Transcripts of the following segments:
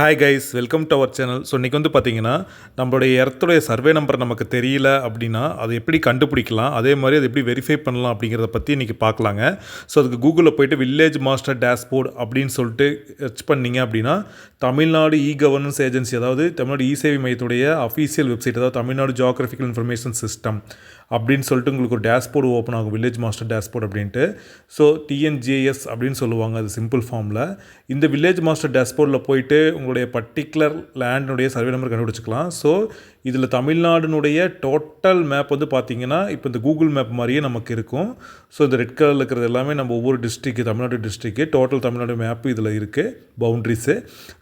Hi guys welcome to our channel so இன்றைக்கி வந்து பார்த்தீங்கன்னா நம்மளுடைய எர்த்துடைய சர்வே நம்பர் நமக்கு தெரியல அப்படின்னா அதை எப்படி கண்டுபிடிக்கலாம்? அதே மாதிரி அதை எப்படி வெரிஃபை பண்ணலாம் அப்படிங்கிறத பற்றி இன்றைக்கி பார்க்கலாங்க. ஸோ அதுக்கு கூகுளில் போயிட்டு வில்லேஜ் மாஸ்டர் டேஷ்போர்ட் அப்படின்னு சொல்லிட்டு சர்ச் பண்ணீங்க அப்படின்னா தமிழ்நாடு இ கவர்னன்ஸ் ஏஜென்சி அதாவது தமிழ்நாடு இ சேவை மையத்துடைய அஃபீஷியல் வெப்சைட் அதாவது தமிழ்நாடு ஜியாகிரபிக்கல் இன்ஃபர்மேஷன் சிஸ்டம் அப்படின்னு சொல்லிட்டு உங்களுக்கு ஒரு டேஷ்போர்டு ஓப்பன் ஆகும். வில்லேஜ் மாஸ்டர் டேஷ்போர்ட் அப்படின்ட்டு. ஸோ டிஎன்ஜேஎஸ் அப்படின்னு சொல்லுவாங்க அது சிம்பிள் ஃபார்மில் இந்த வில்லேஜ் மாஸ்டர் டேஷ்போர்டில் போயிட்டு உங்களுடைய பர்டிகுலர் லேண்டினுடைய சர்வே நம்பர் கண்டுபிடிச்சிக்கலாம். ஸோ இதில் தமிழ்நாடுனுடைய டோட்டல் மேப் வந்து பார்த்தீங்கன்னா இப்போ இந்த கூகுள் மேப் மாதிரியே நமக்கு இருக்கும். ஸோ இந்த ரெட் கலரில் இருக்கிறது எல்லாமே நம்ம ஒவ்வொரு district Tamil Nadu district total Tamil Nadu map இதில் இருக்குது பவுண்ட்ரிஸு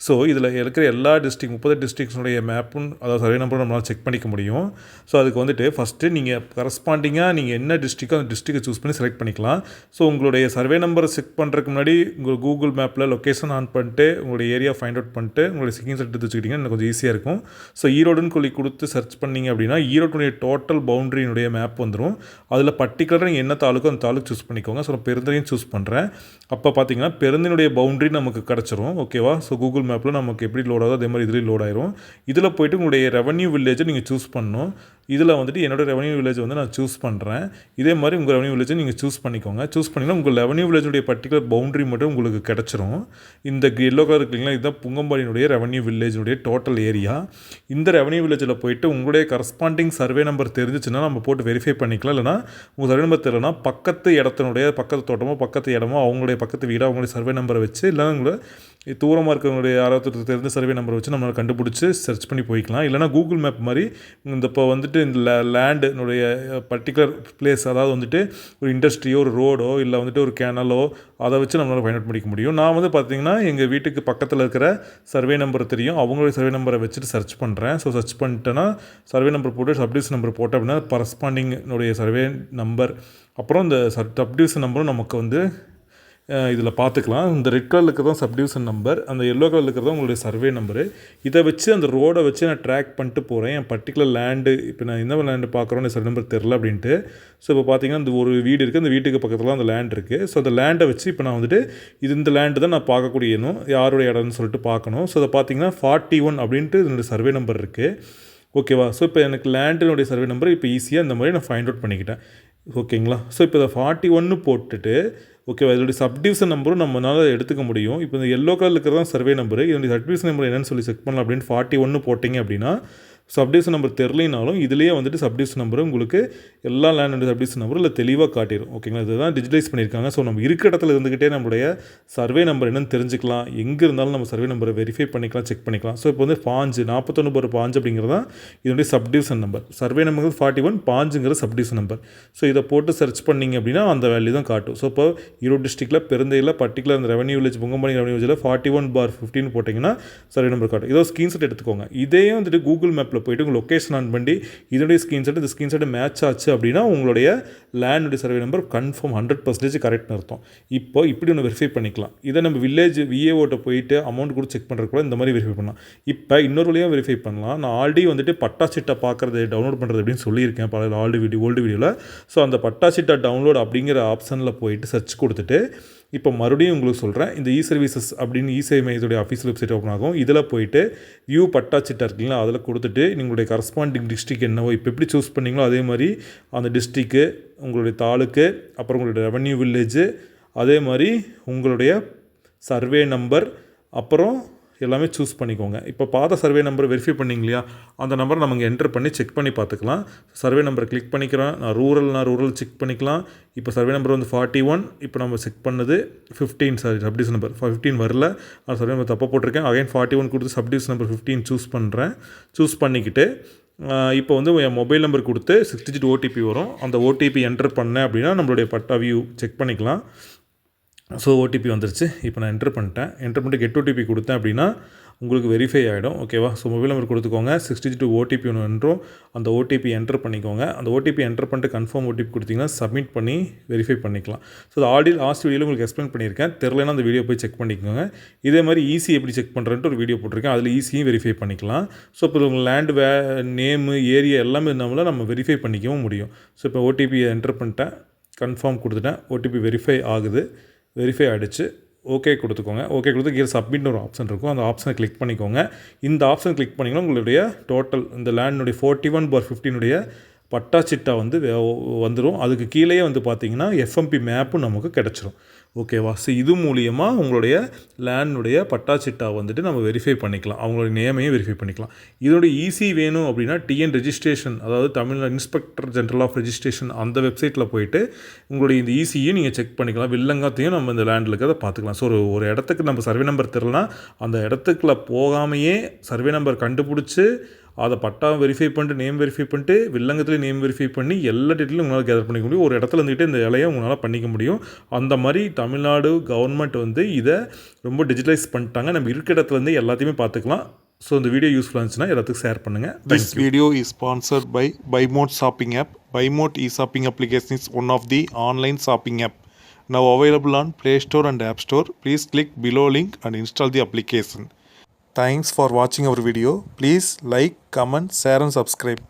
ஸோ இதில் இருக்கிற எல்லா டிஸ்ட்ரிக் முப்பது டிஸ்ட்ரிக்ஸ்னுடைய மேப்பும் அதாவது சர்வே நம்பரும் நம்மளால் செக் பண்ணிக்க முடியும். ஸோ அதுக்கு வந்துட்டு ஃபஸ்ட்டு நீங்கள் கரஸ்பாண்டிங்காக நீங்கள் என்ன டிஸ்ட்ரிக்கோ அந்த டிஸ்ட்ரிக்கை சூஸ் பண்ணி செலக்ட் பண்ணிக்கலாம். ஸோ உங்களுடைய சர்வே நம்பரை செக் பண்ணுறதுக்கு முன்னாடி உங்கள் கூகுள் மேப்பில் லொக்கேஷன் ஆன் பண்ணிட்டு உங்களுடைய ஏரியா ஃபைண்ட் அவுட் பண்ணிட்டு உங்களுடைய சிக்கிங் செட் எடுத்து வச்சுக்கிட்டிங்கன்னா எனக்கு கொஞ்சம் ஈஸியாக இருக்கும். ஸோ ஈரோடுன்னு சொல்லி கொடுத்து சர்ச் பண்ணீங்க அப்படின்னா ஈரோட்டுடைய டோட்டல் பவுண்டரியினுடைய மேப் வந்துடும் அதில் பர்டிகுலராக நீங்கள் என்ன தாலுக்கோ அந்த தாலுக்கு சூஸ் பண்ணிக்கோங்க. ஸோ நான் பெருந்தரையும் சூஸ் பண்ணுறேன் அப்போ பார்த்தீங்கன்னா பெருந்தினுடைய பவுண்டரி நமக்கு கிடச்சிரும். ஓகேவா ஸோ கூகுள் மேப்பில் நமக்கு எப்படி லோட் ஆகுதோ அதே மாதிரி இதுலேயும் லோட் ஆயிரும். இதில் போயிட்டு உங்களுடைய ரெவன்யூ வில்லேஜை நீங்கள் சூஸ் பண்ணணும். இதில் வந்துட்டு என்னோடய ரெவன்யூ வில்லேஜ் வந்து நான் சூஸ் பண்ணுறேன் இதே மாதிரி உங்கள் ரெவன்யூ வில்லேஜை நீங்கள் சூஸ் பண்ணிக்கோங்க. சூஸ் பண்ணிங்கன்னா உங்கள் ரெவன்யூ வில்லேஜுடைய பர்டிகுலர் பவுண்டரி மட்டும் உங்களுக்கு கிடச்சிரும். இந்த எல்லோ கலர் இருக்குங்களா இதுதான் புங்கம்பாடியினுடைய ரெவன்யூ வில்லேஜுடைய டோட்டல் ஏரியா இந்த ரெவன்யூ வில்லேஜில் போயிட்டு உங்களுடைய கரஸ்பாண்டிங் சர்வே நம்பர் தெரிஞ்சிச்சுன்னா நம்ம போட்டு வெரிஃபை பண்ணிக்கலாம். இல்லைனா உங்கள் சர்வே நம்பர் தெரியலனா பக்கத்து இடத்தினுடைய பக்கத்து தோட்டமோ பக்கத்து இடமோ அவங்களுடைய பக்கத்து வீடோ அவங்களுடைய சர்வே நம்பரை வச்சு இல்லை உங்களை தூரமாக இருக்கிறவங்களுடைய யாராவது தெரிஞ்ச சர்வே நம்பரை வச்சு நம்மளால் கண்டுபிடிச்சி சர்ச் பண்ணி போய்க்கலாம். இல்லைனா கூகுள் மேப் மாதிரி இந்த இப்போ வந்துட்டு இந்த லே லேண்டுனுடைய பர்டிகுலர் பிளேஸ் அதாவது வந்துட்டு ஒரு இண்டஸ்ட்ரியோ ஒரு ரோடோ இல்லை வந்துட்டு ஒரு கேனலோ அதை வச்சு நம்மளால் ஃபைண்ட் அவுட் பண்ணிக்க முடியும். நான் வந்து பார்த்திங்கன்னா எங்கள் வீட்டுக்கு பக்கத்தில் இருக்கிற சர்வே நம்பர் தெரியும். அவங்களுடைய சர்வே நம்பரை வச்சுட்டு சர்ச் பண்ணுறேன் ஸோ சர்ச் பண்ணிட்டேன்னா சர்வே நம்பர் போட்டு சப்டிவிஷன் நம்பர் போட்டேன் அப்படின்னா கரஸ்பாண்டிங்னுடைய சர்வே நம்பர் அப்புறம் இந்த சப்டிவிஷன் நம்பரும் நமக்கு வந்து இதில் பார்த்துக்கலாம் இந்த ரெட் கலரில் இருக்கிறது தான் சப்டிவிஷன் நம்பர் அந்த எல்லோ கலரில் இருக்கிறது உங்களுடைய சர்வே நம்பரு இதை வச்சு அந்த ரோடை வச்சு நான் ட்ராக் பண்ணிட்டு போகிறேன் என் பர்டிகுலர் லேண்டு இப்போ நான் என்ன லேண்டு பார்க்குறோன்னு சர்வே நம்பர் தெரில அப்படின்ட்டு. ஸோ இப்போ பார்த்தீங்கன்னா இந்த ஒரு வீடு இருக்குது அந்த வீட்டுக்கு பக்கத்தில் அந்த லேண்ட் இருக்குது ஸோ அந்த லேண்டை வச்சு இப்போ நான் வந்துட்டு இது இந்த லேண்டு தான் நான் பார்க்கக்கூடியணும் யாருடைய இடம்னு சொல்லிட்டு பார்க்கணும். ஸோ அதை பார்த்தீங்கன்னா ஃபார்ட்டி ஒன் அப்படின்ட்டு இதனுடைய சர்வே நம்பர் இருக்குது ஓகேவா ஸோ இப்போ எனக்கு லேண்டினுடைய சர்வே நம்பர் இப்போ ஈஸியாக இந்த மாதிரி நான் ஃபைண்ட் அவுட் பண்ணிக்கிட்டேன். ஓகேங்களா ஸோ இப்போ இதை ஃபார்ட்டி ஒன்று போட்டுட்டு ஓகேவா இதோடைய சப்டிவிஷன் நம்பரும் நம்மளால் எடுத்துக்க முடியும். இப்போ இந்த எல்லோ கலர் இருக்கிறது தான் சர்வே நம்பர் இதனுடைய சப்டிவிஷன் நம்பர் என்னன்னு சொல்லி செக் பண்ணலாம் அப்படின்னு ஃபார்ட்டி ஒன்று போட்டிங்க அப்படின்னா சப்டிவிஷன் நம்பர் தெரிலினாலும் இதுலேயே வந்துட்டு சப்டிவிஷன் நம்பர் உங்களுக்கு எல்லா லேண்ட் சப்டிவிஷன் நம்பரும் இல்லை தெளிவாக காட்டிடும் ஓகேங்களா? இதுதான் டிஜிட்டலைஸ் பண்ணியிருக்காங்க. ஸோ நம்ம இருக்கிற இடத்துல இருந்துக்கிட்டே நம்மளுடைய சர்வே நம்பர் என்னென்னு தெரிஞ்சுக்கலாம். எங்கே இருந்தாலும் நம்ம சர்வே நம்பரை வெரிஃபை பண்ணிக்கலாம் செக் பண்ணிக்கலாம். ஸோ இப்போ வந்து பாஞ்சு நாற்பத்தொன்று பர் பாஞ்சு அப்படிங்கிறது தான் இதனுடைய subdivision number survey number forty one பாஞ்சுங்கிற subdivision number so இதை போட்டு சர்ச் பண்ணிங்க அப்படின்னா அந்த வேல்யூ தான் காட்டும். ஸோ இப்போ ஈரோடு டிஸ்ட்ரிக்டில் பெருந்தையில் பர்டிகுலர் அந்த ரெவன்யூ வில்லேஜ் பொங்கம்பாடி ரெவன்யூ வில்லேஜில் ஃபார்ட்டி ஒன் பார் ஃபிஃப்டின் போட்டிங்கன்னா சர்வே நம்பர் காட்டும். இதோ ஸ்க்ரீன்ஷாட் எடுத்துக்கோங்க. இதே வந்துட்டு கூகுள் மேப்பில் ஆப்பில் போய்ட்டு உங்கள் லொக்கேஷன் ஆன் பண்ணி இதனுடைய ஸ்க்ரீன்ஷாட் இந்த ஸ்க்ரீன்ஷாட் மேட்ச் ஆச்சு அப்படின்னா உங்களுடைய லேண்டுடைய survey number confirm hundred percentage கரெக்ட்னு அர்த்தம். இப்போ இப்படி ஒன்று வெரிஃபை பண்ணிக்கலாம். இதை நம்ம வில்லேஜ் விஏஓட்ட போயிட்டு அமௌண்ட் கூட செக் பண்ணுறது கூட இந்த மாதிரி வெரிஃபை பண்ணலாம். இப்போ இன்னொரு வழியாக வெரிஃபை பண்ணலாம். நான் ஆல்ரெடி வந்துட்டு பட்டா சிட்டை பார்க்குறது டவுன்லோட் பண்ணுறது அப்படின்னு சொல்லியிருக்கேன். பல ஆல்டு வீடியோ ஓல்டு வீடியோவில் ஸோ அந்த பட்டா சிட்டா டவுன்லோட் அப்படிங்கிற ஆப்ஷனில் போயிட்டு சர்ச் கொடுத்துட்டு இப்போ மறுபடியும் உங்களுக்கு சொல்கிறேன் இந்த இ சர்வீசஸ் அப்படின்னு இசேவை மையத்துடைய ஆஃபீஸில் வெப்சைட் ஓப்பன் ஆகும். இதில் போயிட்டு வியூ பட்டாச்சிட்டா இருக்குங்களா அதில் கொடுத்துட்டு நீங்களுடைய கரஸ்பாண்டிங் டிஸ்ட்ரிக் என்னவோ இப்போ எப்படி சூஸ் பண்ணிங்களோ அதே மாதிரி அந்த டிஸ்ட்ரிக்கு உங்களுடைய தாலுக்கு அப்புறம் உங்களுடைய ரெவன்யூ வில்லேஜு அதே மாதிரி உங்களுடைய சர்வே நம்பர் அப்புறம் எல்லாமே சூஸ் பண்ணிக்கோங்க. இப்போ பார்த்த சர்வே நம்பர் வெரிஃபை பண்ணிங்க இல்லையா அந்த நம்பரை நம்ம இங்கே என்டர் பண்ணி செக் பண்ணி பார்த்துக்கலாம். சர்வே நம்பர் கிளிக் பண்ணிக்கிறேன். நான் ரூரல்னா ரூரல் செக் பண்ணிக்கலாம். இப்போ சர்வே நம்பர் வந்து ஃபார்ட்டி ஒன் இப்போ நம்ம செக் பண்ணது ஃபிஃப்டீன் சாரி சப்டிஸ் நம்பர் ஃபிஃப்டீன் வரல. நான் சர்வே நம்பர் தப்பாக போட்டிருக்கேன். அகைன் ஃபார்ட்டி ஒன் கொடுத்து சப்டிஸ் நம்பர் ஃபிஃப்டீன் சூஸ் பண்ணுறேன் சூஸ் பண்ணிக்கிட்டு இப்போ வந்து என் மொபைல் நம்பர் கொடுத்து சிக்ஸ் டிஜிட் ஓடிபி வரும். அந்த ஓடிபி என்டர் பண்ணேன் அப்படின்னா நம்மளுடைய பட்டா வியூ செக் பண்ணிக்கலாம். ஸோ ஓடிபி வந்துருச்சு. இப்போ நான் என்ட்ரு பண்ணிட்டேன். என்ட்ரு பண்ணிட்டு கெட் ஓடிபி கொடுத்தேன் அப்படின்னா உங்களுக்கு வெரிஃபை ஆகிடும் ஓகேவா ஸோ மொபைல் நம்பர் கொடுத்துக்கோங்க. சிக்ஸ்டி டூ ஓடிபி ஒன்று என்றும். அந்த ஓடிபி என்டர் பண்ணிக்கோங்க. அந்த ஓடிபி என்டர் பண்ணிட்டு கன்ஃபார்ம் ஓடிபி கொடுத்தீங்கன்னா சப்மிட் பண்ணி வெரிஃபை பண்ணிக்கலாம். ஸோ ஆடி லாஸ்ட் வீடியோவில் உங்களுக்கு எக்ஸ்பிளைன் பண்ணியிருக்கேன். தெரிலனா அந்த வீடியோ போய் செக் பண்ணிக்கோங்க. இதே மாதிரி ஈஸி எப்படி செக் பண்ணுறேன்ட்டு ஒரு வீடியோ போட்டிருக்கேன். அதில் ஈஸியும் வெரிஃபை பண்ணிக்கலாம். ஸோ இப்போ உங்கள் லேண்ட் வே நேமு ஏரியா எல்லாமே இருந்தாலும் நம்ம வெரிஃபை பண்ணிக்கவும் முடியும். ஸோ இப்போ ஓடிபி என்டர் பண்ணிட்டேன். கன்ஃபார்ம் கொடுத்துட்டேன். ஓடிபி வெரிஃபை ஆகுது. வெரிஃபை ஆகிடுச்சு ஓகே கொடுத்துக்கோங்க. ஓகே கொடுத்து கீழே சப்மிட்னு ஒரு ஆப்ஷன் இருக்கும். அந்த ஆப்ஷனை கிளிக் பண்ணிக்கோங்க. இந்த ஆப்ஷன் கிளிக் பண்ணிங்கன்னா உங்களுடைய டோட்டல் இந்த லேண்டுடைய ஃபோர்ட்டி ஒன் பார் ஃபிஃப்டினுடைய பட்டா சிட்டா வந்து வந்துடும் அதுக்கு கீழேயே வந்து பார்த்தீங்கன்னா எஃப்எம்பி மேப்பும் நமக்கு கிடச்சிரும். ஓகேவா ஸோ இது மூலியமாக உங்களுடைய லேண்டுடைய பட்டா சிட்டா வந்துட்டு நம்ம வெரிஃபை பண்ணிக்கலாம். அவங்களுடைய நேமையும் வெரிஃபை பண்ணிக்கலாம். இதோட ஈஸி வேணும் அப்படின்னா டிஎன் ரெஜிஸ்ட்ரேஷன் அதாவது Tamil Nadu inspector general of registration அந்த வெப்சைட்டில் போயிட்டு உங்களுடைய இந்த e ஈஸியும் நீங்கள் செக் பண்ணிக்கலாம். வில்லங்காத்தையும் நம்ம இந்த லேண்டில் இருக்கிறத பார்த்துக்கலாம். ஸோ ஒரு ஒரு இடத்துக்கு நம்ம சர்வே நம்பர் தெரிலனா அந்த இடத்துக்குள்ள போகாமையே சர்வே நம்பர் கண்டுபிடிச்சி அதை பட்டா வெரிஃபை பண்ணிட்டு நேம் வெரிஃபை பண்ணிட்டு வில்லங்கத்துலேயும் நேம் வெரிஃபை பண்ணி எல்லா டீட்டெயிலும் உங்களால் கேதர் பண்ணிக்க முடியும். ஒரு இடத்துல இருந்துகிட்டு இந்த இலையை உங்களால் பண்ணிக்க முடியும். அந்த மாதிரி தமிழ்நாடு கவர்மெண்ட் வந்து இதை ரொம்ப டிஜிட்டலைஸ் பண்ணிட்டாங்க. நம்ம இருக்கிற இடத்துலேருந்து எல்லாத்தையுமே பார்த்துக்கலாம். ஸோ இந்த வீடியோ யூஸ்ஃபுல்லாக இருந்துச்சுன்னா எல்லாத்துக்கும் ஷேர் பண்ணுங்கள் This video is sponsored by BuyMode Shopping app. BuyMode e-shopping application is one of the online shopping app. Now available on Play Store and App Store. Please click below link and install the application. Thanks for watching our video. Please like, comment, share and subscribe.